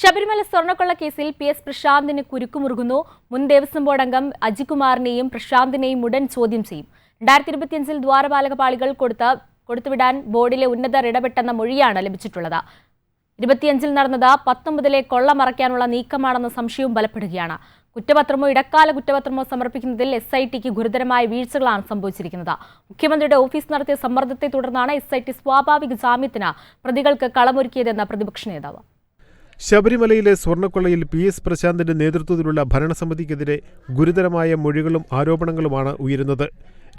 ശബരിമല സ്വർണക്കൊള്ള കേസിൽ P S പ്രശാന്തിന് കുരുക്കുമുറുകുന്നു. മുൻ Devaswom board അംഗം അജികുമാറിനെയും പ്രശാന്തിനെയും ഉടൻ ചോദ്യം ചെയ്യും. രണ്ടായിരത്തി ഇരുപത്തിയഞ്ചിൽ ദ്വാരപാലക പാളികൾ കൊടുത്ത കൊടുത്തുവിടാൻ ബോർഡിലെ ഉന്നതർ ഇടപെട്ടെന്ന മൊഴിയാണ് ലഭിച്ചിട്ടുള്ളത്. ഇരുപത്തിയഞ്ചിൽ നടന്നത് പത്തൊമ്പതിലെ കൊള്ള മറയ്ക്കാനുള്ള നീക്കമാണെന്ന സംശയവും ബലപ്പെടുകയാണ്. കുറ്റപത്രമോ ഇടക്കാല കുറ്റപത്രമോ സമർപ്പിക്കുന്നതിൽ എസ് ഐ ടിക്ക് ഗുരുതരമായ വീഴ്ചകളാണ് സംഭവിച്ചിരിക്കുന്നത്. മുഖ്യമന്ത്രിയുടെ ഓഫീസ് നടത്തിയ സമ്മർദ്ദത്തെ തുടർന്നാണ് എസ് ഐ ടി സ്വാഭാവിക ജാമ്യത്തിന് പ്രതികൾക്ക് കളമൊരുക്കിയതെന്ന പ്രതിപക്ഷ നേതാവ്. ശബരിമലയിലെ സ്വർണക്കൊള്ളയിൽ പി എസ് പ്രശാന്തിന്റെ നേതൃത്വത്തിലുള്ള ഭരണസമിതിക്കെതിരെ ഗുരുതരമായ മൊഴികളും ആരോപണങ്ങളുമാണ് ഉയരുന്നത്.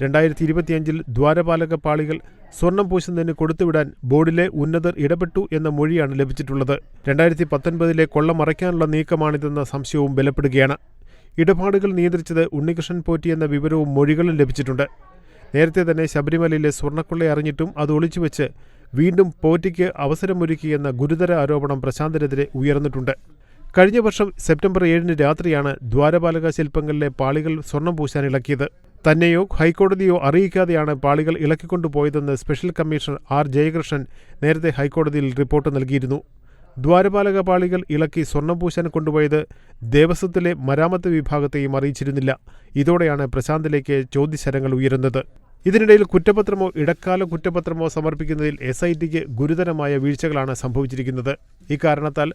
രണ്ടായിരത്തി ഇരുപത്തിയഞ്ചിൽ ദ്വാരപാലക പാളികൾ സ്വർണം പൂശുന്നതിന് കൊടുത്തുവിടാൻ ബോർഡിലെ ഉന്നതർ ഇടപെട്ടു എന്ന മൊഴിയാണ് ലഭിച്ചിട്ടുള്ളത്. രണ്ടായിരത്തി പത്തൊൻപതിലെ കൊള്ള മറയ്ക്കാനുള്ള നീക്കമാണിതെന്ന സംശയവും ബലപ്പെടുകയാണ്. ഇടപാടുകൾ നിയന്ത്രിച്ചത് ഉണ്ണികൃഷ്ണൻ പോറ്റി എന്ന വിവരവും മൊഴികളും ലഭിച്ചിട്ടുണ്ട്. നേരത്തെ തന്നെ ശബരിമലയിലെ സ്വർണക്കൊള്ള അറിഞ്ഞിട്ടും അത് ഒളിച്ചുവെച്ച് വീണ്ടും പോറ്റിക്ക് അവസരമൊരുക്കിയെന്ന ഗുരുതര ആരോപണം പ്രശാന്തിനെതിരെ ഉയർന്നിട്ടുണ്ട്. കഴിഞ്ഞ വർഷം സെപ്റ്റംബർ ഏഴിന് രാത്രിയാണ് ദ്വാരപാലക ശില്പങ്ങളിലെ പാളികൾ സ്വർണം പൂശാൻ ഇളക്കിയത്. തന്നെയോ ഹൈക്കോടതിയോ അറിയിക്കാതെയാണ് പാളികൾ ഇളക്കിക്കൊണ്ടുപോയതെന്ന് സ്പെഷ്യൽ കമ്മീഷണർ ആർ ജയകൃഷ്ണൻ നേരത്തെ ഹൈക്കോടതിയിൽ റിപ്പോർട്ട് നൽകിയിരുന്നു. ദ്വാരപാലക പാളികൾ ഇളക്കി സ്വർണം പൂശാൻ കൊണ്ടുപോയത് ദേവസ്വത്തിലെ മരാമത്ത് വിഭാഗത്തെയും അറിയിച്ചിരുന്നില്ല. ഇതോടെയാണ് പ്രശാന്തിലേക്ക് ചോദ്യശരങ്ങൾ ഉയരുന്നത്. ഇതിനിടയിൽ കുറ്റപത്രമോ ഇടക്കാല കുറ്റപത്രമോ സമർപ്പിക്കുന്നതിൽ എസ് ഐ ടിക്ക് ഗുരുതരമായ വീഴ്ചകളാണ് സംഭവിച്ചിരിക്കുന്നത്. ഇക്കാരണത്താൽ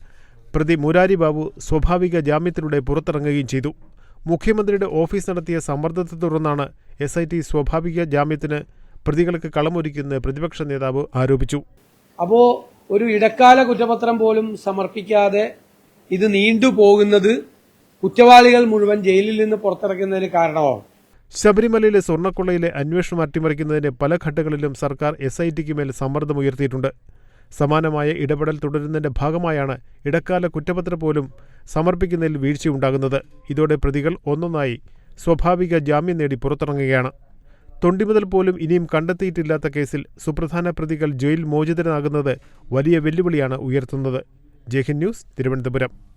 പ്രതി മുരാരി ബാബു സ്വാഭാവിക ജാമ്യത്തിലൂടെ പുറത്തിറങ്ങുകയും ചെയ്തു. മുഖ്യമന്ത്രിയുടെ ഓഫീസ് നടത്തിയ സമ്മർദ്ദത്തെ തുടർന്നാണ് എസ് ഐ ടി സ്വാഭാവിക ജാമ്യത്തിന് പ്രതികൾക്ക് കളമൊരുക്കിയെന്ന് പ്രതിപക്ഷ നേതാവ് ആരോപിച്ചു. അപ്പോ ഒരു ഇടക്കാല കുറ്റപത്രം പോലും സമർപ്പിക്കാതെ ഇത് നീണ്ടുപോകുന്നത് കുറ്റവാളികൾ മുഴുവൻ ജയിലിൽ നിന്ന് പുറത്തിറക്കുന്നതിന് കാരണമാവും. ശബരിമലയിലെ സ്വർണക്കൊള്ളയിലെ അന്വേഷണം അട്ടിമറിക്കുന്നതിന് പല ഘട്ടങ്ങളിലും സർക്കാർ എസ് ഐ ടിക്ക് മേൽ സമ്മർദ്ദമുയർത്തിയിട്ടുണ്ട് സമാനമായ ഇടപെടൽ തുടരുന്നതിന്റെ ഭാഗമായാണ് ഇടക്കാല കുറ്റപത്രം പോലും സമർപ്പിക്കുന്നതിൽ വീഴ്ചയുണ്ടാകുന്നത്. ഇതോടെ പ്രതികൾ ഒന്നൊന്നായി സ്വാഭാവിക ജാമ്യം നേടി പുറത്തിറങ്ങുകയാണ്. തൊണ്ടിമുതൽ പോലും ഇനിയും കണ്ടെത്തിയിട്ടില്ലാത്ത കേസിൽ സുപ്രധാന പ്രതികൾ ജയിൽ മോചിതനാകുന്നത് വലിയ വെല്ലുവിളിയാണ് ഉയർത്തുന്നത്. ജയ്ഹിന്ദ് ന്യൂസ് തിരുവനന്തപുരം.